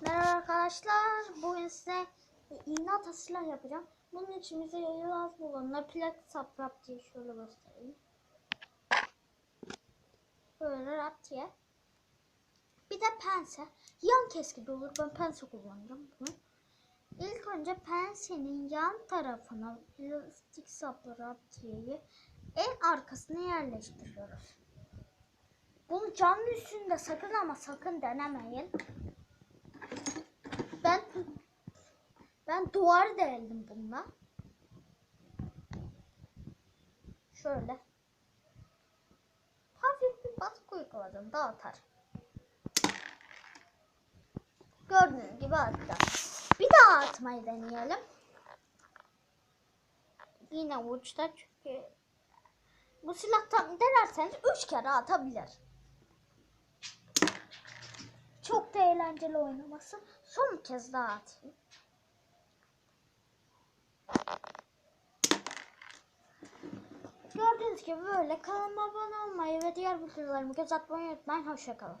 Merhaba arkadaşlar. Bugün size iğne atasıyla yapacağım. Bunun için bize yıldız bulanlar plak saprap diye şöyle göstereyim. Böyle rap diye. Bir de pense. Yan keski de olur. Ben pense kullanacağım bunu. İlk önce pensenin yan tarafına plastik saplı raptiyeyi en arkasına yerleştiriyoruz. Bunu camın üstünde sakın ama sakın denemeyin. Ben ben duvarı deldim bununla. Şöyle. Hafif bir baskı uyguladım. Dağıtar. Gördüğünüz gibi attı. Bir daha atmayı deneyelim. Yine uçta çünkü bu silahtan denerseniz üç kere atabilir. Çok da eğlenceli oynaması. Son kez daha atayım. Gördüğünüz gibi böyle kanalıma abone olmayı ve diğer videolarımı göz atmayı unutmayın. Hoşçakalın.